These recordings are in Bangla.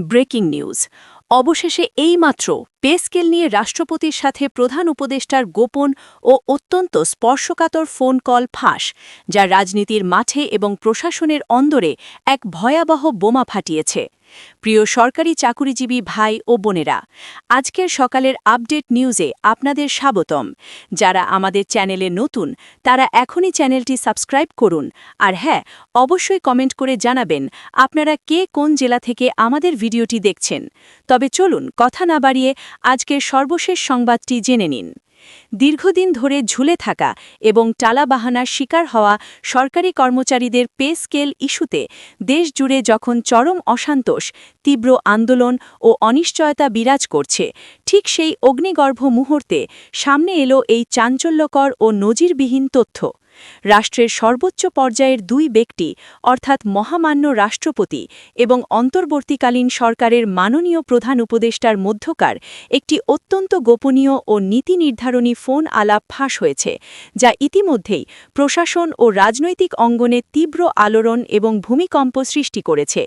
Breaking news. অবশেষে এইমাত্র পে স্কেল নিয়ে রাষ্ট্রপতির সাথে প্রধান উপদেষ্টার গোপন ও অত্যন্ত স্পর্শকাতর ফোন কল ফাঁস, যা রাজনীতির মাঠে এবং প্রশাসনের অন্দরে এক ভয়াবহ বোমা ফাটিয়েছে। প্রিয় সরকারি চাকুরিজীবী ভাই ও বোনেরা, আজকের সকালের আপডেট নিউজে আপনাদের স্বাগতম। যারা আমাদের চ্যানেলে নতুন, তারা এখনই চ্যানেলটি সাবস্ক্রাইব করুন। আর হ্যাঁ অবশ্যই কমেন্ট করে জানাবেন, আপনারা কে কোন জেলা থেকে আমাদের ভিডিওটি দেখছেন। তবে চলুন, কথা না বাড়িয়ে আজকের সর্বশেষ সংবাদটি জেনে নিন। দীর্ঘদিন ধরে ঝুলে থাকা এবং টালাবাহানার শিকার হওয়া সরকারি কর্মচারীদের পে স্কেল ইস্যুতে দেশজুড়ে যখন চরম অসন্তোষ, তীব্র আন্দোলন ও অনিশ্চয়তা বিরাজ করছে, ঠিক সেই অগ্নিগর্ভ মুহূর্তে সামনে এলো এই চাঞ্চল্যকর ও নজিরবিহীন তথ্য। রাষ্ট্রের সর্বোচ্চ পর্যায়ের দুই ব্যক্তি, অর্থাৎ মহামান্য রাষ্ট্রপতি এবং অন্তর্বর্তীকালীন সরকারের মাননীয় প্রধান উপদেষ্টার মধ্যকার একটি অত্যন্ত গোপনীয় ও নীতি নির্ধারণী ফোন আলাপ ফাঁস হয়েছে, যা ইতিমধ্যেই প্রশাসন ও রাজনৈতিক অঙ্গনে তীব্র আলোড়ন এবং ভূমিকম্প সৃষ্টি করেছে।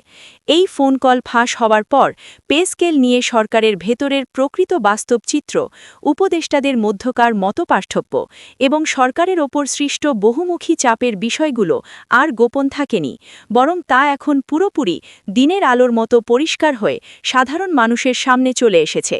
এই ফোন কল ফাঁস হওয়ার পর পেস্কেল নিয়ে সরকারের ভেতরের প্রকৃত বাস্তব চিত্র উপদেষ্টাদের মধ্যকার মতপার্থক্য এবং সরকারের ওপর সৃষ্ট বহুমুখী চাপের বিষয়গুলো আর গোপন থাকেনি, বরং তা এখন পুরোপুরি দিনের আলোর মতো পরিষ্কার হয়ে সাধারণ মানুষের সামনে চলে এসেছে।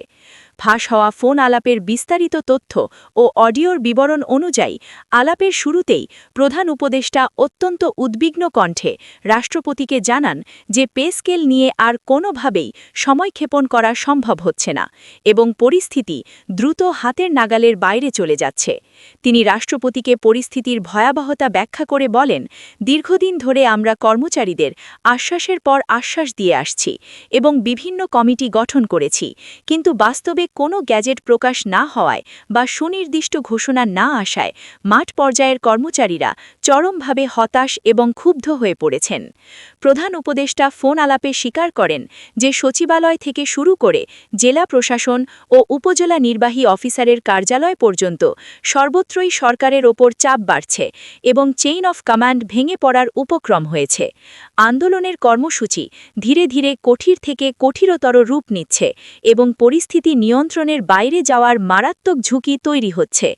ফাঁস হওয়া ফোন আলাপের বিস্তারিত তথ্য ও অডিওর বিবরণ অনুযায়ী, আলাপের শুরুতেই প্রধান উপদেষ্টা অত্যন্ত উদ্বিগ্ন কণ্ঠে রাষ্ট্রপতিকে জানান যে পে স্কেল নিয়ে আর কোনোভাবেই সময়ক্ষেপণ করা সম্ভব হচ্ছে না এবং পরিস্থিতি দ্রুত হাতের নাগালের বাইরে চলে যাচ্ছে। তিনি রাষ্ট্রপতিকে পরিস্থিতির ভয়াবহতা ব্যাখ্যা করে বলেন, দীর্ঘদিন ধরে আমরা কর্মচারীদের আশ্বাসের পর আশ্বাস দিয়ে আসছি এবং বিভিন্ন কমিটি গঠন করেছি, কিন্তু বাস্তবে কোনো গ্যাজেট প্রকাশ না হওয়ায় বা সুনির্দিষ্ট ঘোষণা না আসায় মাঠ পর্যায়ের কর্মচারীরা চরমভাবে হতাশ এবং ক্ষুব্ধ হয়ে পড়েছেন। প্রধান উপদেষ্টা ফোন আলাপে স্বীকার করেন যে সচিবালয় থেকে শুরু করে জেলা প্রশাসন ও উপজেলা নির্বাহী অফিসারের কার্যালয় পর্যন্ত সর্বত্রই সরকারের ওপর চাপ বাড়ছে এবং চেইন অফ কমান্ড ভেঙে পড়ার উপক্রম হয়েছে। আন্দোলনের কর্মসূচি ধীরে ধীরে কঠির থেকে কঠিরতর রূপ নিচ্ছে এবং পরিস্থিতি নিয়ন্ত্রণের বাইরে যাওয়ার মারাত্মক ঝুঁকি তৈরি হচ্ছে।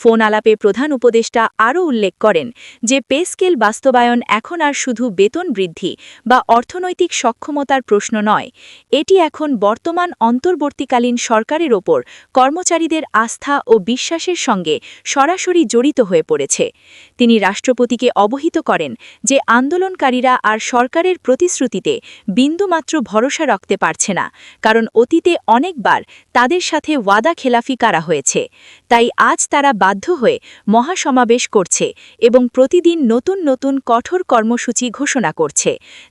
ফোন আলাপে প্রধান উপদেষ্টা আরও উল্লেখ করেন যে পে স্কেল বাস্তবায়ন এখন আর শুধু বেতন বৃদ্ধি বা অর্থনৈতিক সক্ষমতার প্রশ্ন নয়। এটি এখন বর্তমান অন্তর্বর্তীকালীন সরকারের ওপর কর্মচারীদের আস্থা ও বিশ্বাসের সঙ্গে সরাসরি জড়িত হয়ে পড়েছে। তিনি রাষ্ট্রপতিকে অবহিত করেন যে, আন্দোলনকারীরা আর সরকারের প্রতিশ্রুতিতে বিন্দুমাত্র ভরসা রাখতে পারছে না, কারণ অতীতে অনেকবার তাদের সাথে ওয়াদা খেলাফি করা হয়েছে, তাই আজ তারা বাধ্য হয়ে মহাসমাবেশ করছে এবং প্রতিদিন নতুন নতুন কঠোর কর্মসূচি ঘোষণা করছে,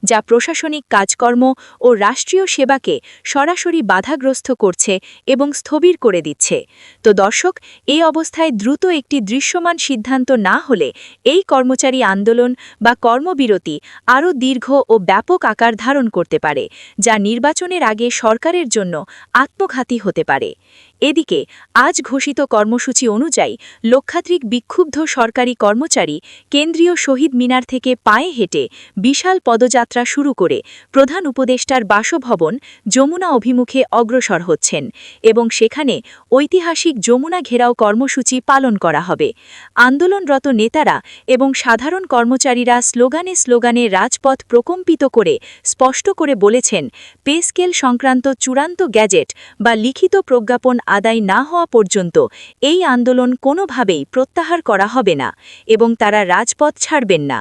যা প্রশাসনিক কাজকর্ম ও রাষ্ট্রীয় সেবাকে সরাসরি বাধাগ্রস্ত করছে এবং স্থবির করে দিচ্ছে। তো দর্শক এই অবস্থায় দ্রুত একটি দৃশ্যমান সিদ্ধান্ত না হলে এই কর্মচারী আন্দোলন বা কর্মবিরতি আরও দীর্ঘ ও ব্যাপক আকার ধারণ করতে পারে, যা নির্বাচনের আগে সরকারের জন্য আত্মঘাতী হতে পারে। এদিকে, আজ ঘোষিত কর্মসূচি অনুযায়ী লক্ষাত্রিক বিক্ষুব্ধ সরকারি কর্মচারী কেন্দ্রীয় শহীদ মিনার থেকে পায়ে হেঁটে বিশাল পদযাত্রা শুরু করে প্রধান উপদেষ্টার বাসভবন যমুনা অভিমুখে অগ্রসর হচ্ছেন এবং সেখানে ঐতিহাসিক যমুনা ঘেরাও কর্মসূচি পালন করা হবে। আন্দোলনরত নেতারা এবং সাধারণ কর্মচারীরা স্লোগানে স্লোগানে রাজপথ প্রকম্পিত করে স্পষ্ট করে বলেছেন, পে স্কেল সংক্রান্ত চূড়ান্ত গ্যাজেট বা লিখিত প্রজ্ঞাপন আদায় না হওয়া পর্যন্ত এই আন্দোলন কোনোভাবেই প্রত্যাহার করা হবে না এবং তারা রাজপথ ছাড়বেন না।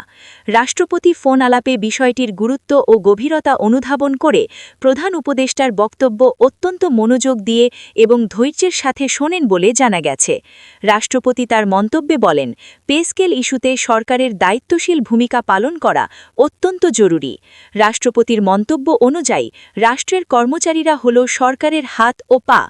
রাষ্ট্রপতি ফোন আলাপে বিষয়টির গুরুত্ব ও গভীরতা অনুধাবন করে প্রধান উপদেষ্টার বক্তব্য অত্যন্ত মনোযোগ দিয়ে এবং ধৈর্যের সাথে শোনেন বলে জানা গেছে। রাষ্ট্রপতি তার মন্তব্যে বলেন পেস্কেল ইস্যুতে সরকারের দায়িত্বশীল ভূমিকা পালন করা অত্যন্ত জরুরি। রাষ্ট্রপতির মন্তব্য অনুযায়ী, রাষ্ট্রের কর্মচারীরা হল সরকারের হাত ও পা।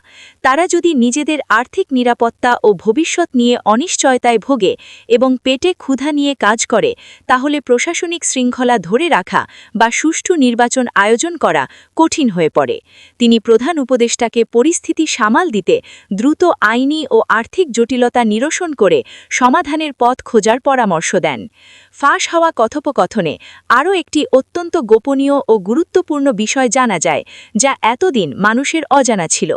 তারা যদি নিজেদের আর্থিক নিরাপত্তা ও ভবিষ্যৎ নিয়ে অনিশ্চয়তায় ভোগে এবং পেটে ক্ষুধা নিয়ে কাজ করে, তাহলে প্রশাসনিক শৃঙ্খলা ধরে রাখা বা সুষ্ঠু নির্বাচন আয়োজন করা কঠিন হয়ে পড়ে। তিনি প্রধান উপদেষ্টাকে পরিস্থিতি সামাল দিতে দ্রুত আইনি ও আর্থিক জটিলতা নিরসন করে সমাধানের পথ খোঁজার পরামর্শ দেন। ফাঁস হওয়া কথোপকথনে আরও একটি অত্যন্ত গোপনীয় ও গুরুত্বপূর্ণ বিষয় জানা যায়, যা এতদিন মানুষের অজানা ছিল।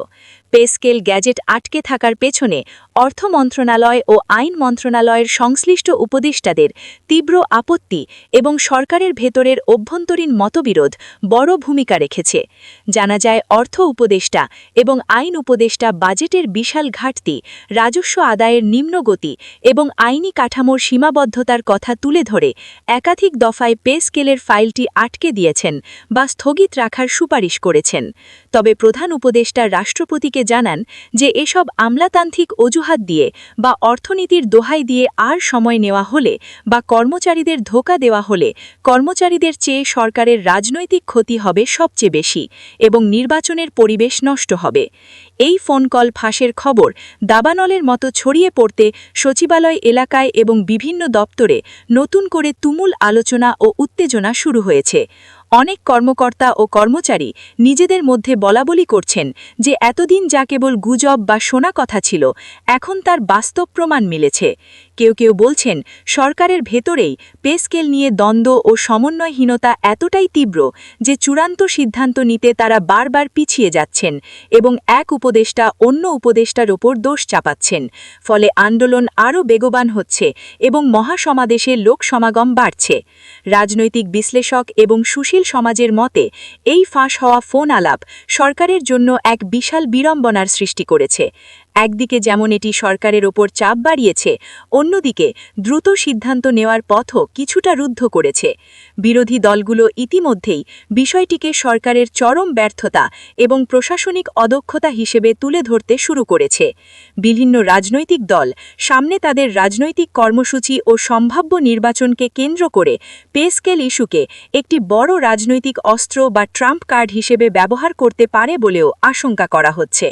পেস্কেল গ্যাজেট আটকে থাকার পেছনে অর্থ মন্ত্রণালয় ও আইন মন্ত্রণালয়ের সংশ্লিষ্ট উপদেষ্টাদের তীব্র আপত্তি এবং সরকারের ভেতরের অভ্যন্তরীণ মতবিরোধ বড় ভূমিকা রেখেছে। জানা যায়, অর্থ উপদেষ্টা এবং আইন উপদেষ্টা বাজেটের বিশাল ঘাটতি, রাজস্ব আদায়ের নিম্নগতি এবং আইনি কাঠামোর সীমাবদ্ধতার কথা তুলে ধরে একাধিক দফায় পে স্কেলের ফাইলটি আটকে দিয়েছেন বা স্থগিত রাখার সুপারিশ করেছেন। তবে প্রধান উপদেষ্টা রাষ্ট্রপতিকে জানান যে এসব আমলাতান্ত্রিক অজুহাত দিয়ে বা অর্থনীতির দোহাই দিয়ে আর সময় নেওয়া হলে বা কর্মচারীদের ধোকা দেওয়া হলে কর্মচারীদের চেয়ে সরকারের রাজনৈতিক ক্ষতি হবে সবচেয়ে বেশি এবং নির্বাচনের পরিবেশ নষ্ট হবে। এই ফোন কল ফাঁসের খবর দাবানলের মতো ছড়িয়ে পড়তে সচিবালয় এলাকায় এবং বিভিন্ন দপ্তরে নতুন করে তুমুল আলোচনা ও উত্তেজনা শুরু হয়েছে। অনেক কর্মকর্তা ও কর্মচারী নিজেদের মধ্যে বলাবলি করছেন যে এতদিন যা কেবল গুজব বা শোনা কথা ছিল, এখন তার বাস্তব প্রমাণ মিলেছে। কেউ কেউ বলছেন, সরকারের ভেতরেই পে স্কেল নিয়ে দ্বন্দ্ব ও সমন্বয়হীনতা এতটাই তীব্র যে চূড়ান্ত সিদ্ধান্ত নিতে তারা বারবার পিছিয়ে যাচ্ছেন এবং এক উপদেষ্টা অন্য উপদেষ্টার ওপর দোষ চাপাচ্ছেন। ফলে আন্দোলন আরও বেগবান হচ্ছে এবং মহাসমাদেশে লোক সমাগম বাড়ছে। রাজনৈতিক বিশ্লেষক এবং সুশীল সমাজের মতে এই ফাঁস হওয়া ফোন আলাপ সরকারের জন্য এক বিশাল বিড়ম্বনার সৃষ্টি করেছে। একদিকে যেমন এটি সরকারের ওপর চাপ বাড়িয়েছে, অন্যদিকে দ্রুত সিদ্ধান্ত নেওয়ার পথও কিছুটা রুদ্ধ করেছে। বিরোধী দলগুলো ইতিমধ্যেই বিষয়টিকে সরকারের চরম ব্যর্থতা এবং প্রশাসনিক অদক্ষতা হিসেবে তুলে ধরতে শুরু করেছে। বিভিন্ন রাজনৈতিক দল সামনে তাদের রাজনৈতিক কর্মসূচি ও সম্ভাব্য নির্বাচনকে কেন্দ্র করে পেস্কেল ইস্যুকে একটি বড় রাজনৈতিক অস্ত্র বা ট্রাম্প কার্ড হিসেবে ব্যবহার করতে পারে বলেও আশঙ্কা করা হচ্ছে।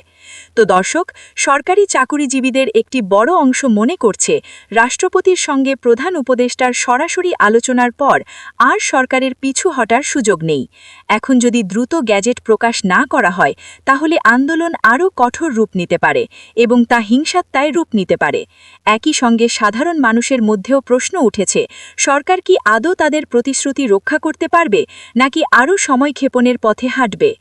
তো দর্শক, সরকারি চাকুরিজীবীদের একটি বড় অংশ মনে করছে রাষ্ট্রপতির সঙ্গে প্রধান উপদেষ্টার সরাসরি আলোচনার পর আর সরকারের পিছু হটার সুযোগ নেই। এখন যদি দ্রুত গ্যাজেট প্রকাশ না করা হয়, তাহলে আন্দোলন আরও কঠোর রূপ নিতে পারে এবং তা হিংসাত্মায় রূপ নিতে পারে। একই সঙ্গে সাধারণ মানুষের মধ্যেও প্রশ্ন উঠেছে, সরকার কি আদৌ তাদের প্রতিশ্রুতি রক্ষা করতে পারবে নাকি আরও সময় ক্ষেপণের পথে হাঁটবে?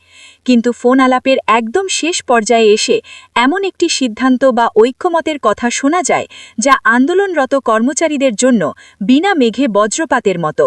কিন্তু ফোন আলাপের একদম শেষ পর্যায়ে এসে এমন একটি সিদ্ধান্ত বা ঐক্যমতের কথা শোনা যায় যা আন্দোলনরত কর্মচারীদের জন্য বিনা মেঘে বজ্রপাতের মতো।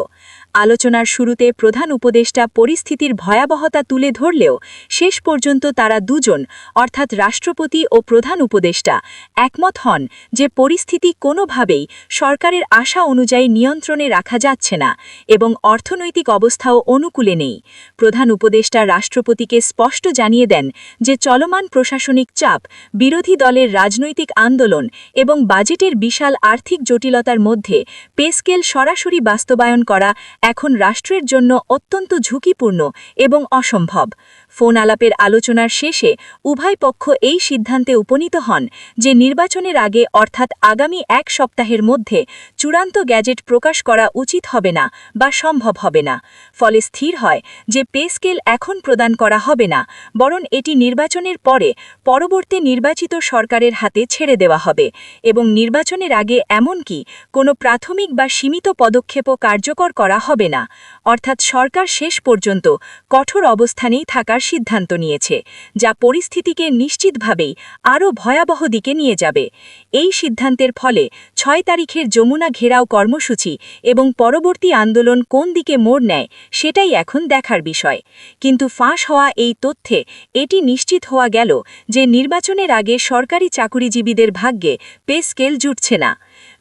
আলোচনার শুরুতে প্রধান উপদেষ্টা পরিস্থিতির ভয়াবহতা তুলে ধরলেও শেষ পর্যন্ত তারা দুজন, অর্থাৎ রাষ্ট্রপতি ও প্রধান উপদেষ্টা, একমত হন যে পরিস্থিতি কোনোভাবেই সরকারের আশা অনুযায়ী নিয়ন্ত্রণে রাখা যাচ্ছে না এবং অর্থনৈতিক অবস্থাও অনুকূলে নেই। প্রধান উপদেষ্টা রাষ্ট্রপতিকে স্পষ্ট জানিয়ে দেন যে চলমান প্রশাসনিক চাপ, বিরোধী দলের রাজনৈতিক আন্দোলন এবং বাজেটের বিশাল আর্থিক জটিলতার মধ্যে পেস্কেল সরাসরি বাস্তবায়ন করা এখন রাষ্ট্রের জন্য অত্যন্ত ঝুঁকিপূর্ণ এবং অসম্ভব। ফোন আলাপের আলোচনার শেষে উভয় পক্ষ এই সিদ্ধান্তে উপনীত হন যে নির্বাচনের আগে অর্থাৎ আগামী এক সপ্তাহের মধ্যে চূড়ান্ত গ্যাজেট প্রকাশ করা উচিত হবে না বা সম্ভব হবে না। ফলে স্থির হয় যে পে স্কেল এখন প্রদান করা হবে না, বরং এটি নির্বাচনের পরে পরবর্তী নির্বাচিত সরকারের হাতে ছেড়ে দেওয়া হবে এবং নির্বাচনের আগে এমনকি কোনো প্রাথমিক বা সীমিত পদক্ষেপও কার্যকর করা হবে না। অর্থাৎ সরকার শেষ পর্যন্ত কঠোর অবস্থানেই থাকার সিদ্ধান্ত নিয়েছে, যা পরিস্থিতিকে নিশ্চিতভাবেই আরও ভয়াবহ দিকে নিয়ে যাবে। এই সিদ্ধান্তের ফলে ছয় তারিখের যমুনা ঘেরাও কর্মসূচি এবং পরবর্তী আন্দোলন কোন দিকে মোড় নেয় সেটাই এখন দেখার বিষয়। কিন্তু ফাঁস হওয়া এই তথ্যে এটি নিশ্চিত হওয়া গেল যে নির্বাচনের আগে সরকারি চাকুরিজীবীদের ভাগ্যে পে স্কেল জুটছে না।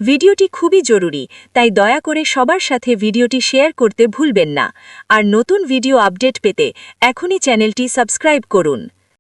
ভিডিওটি খুবই জরুরি, তাই দয়া করে সবার সাথে ভিডিওটি শেয়ার করতে ভুলবেন না। আর নতুন ভিডিও আপডেট পেতে এখনই চ্যানেলটি সাবস্ক্রাইব করুন।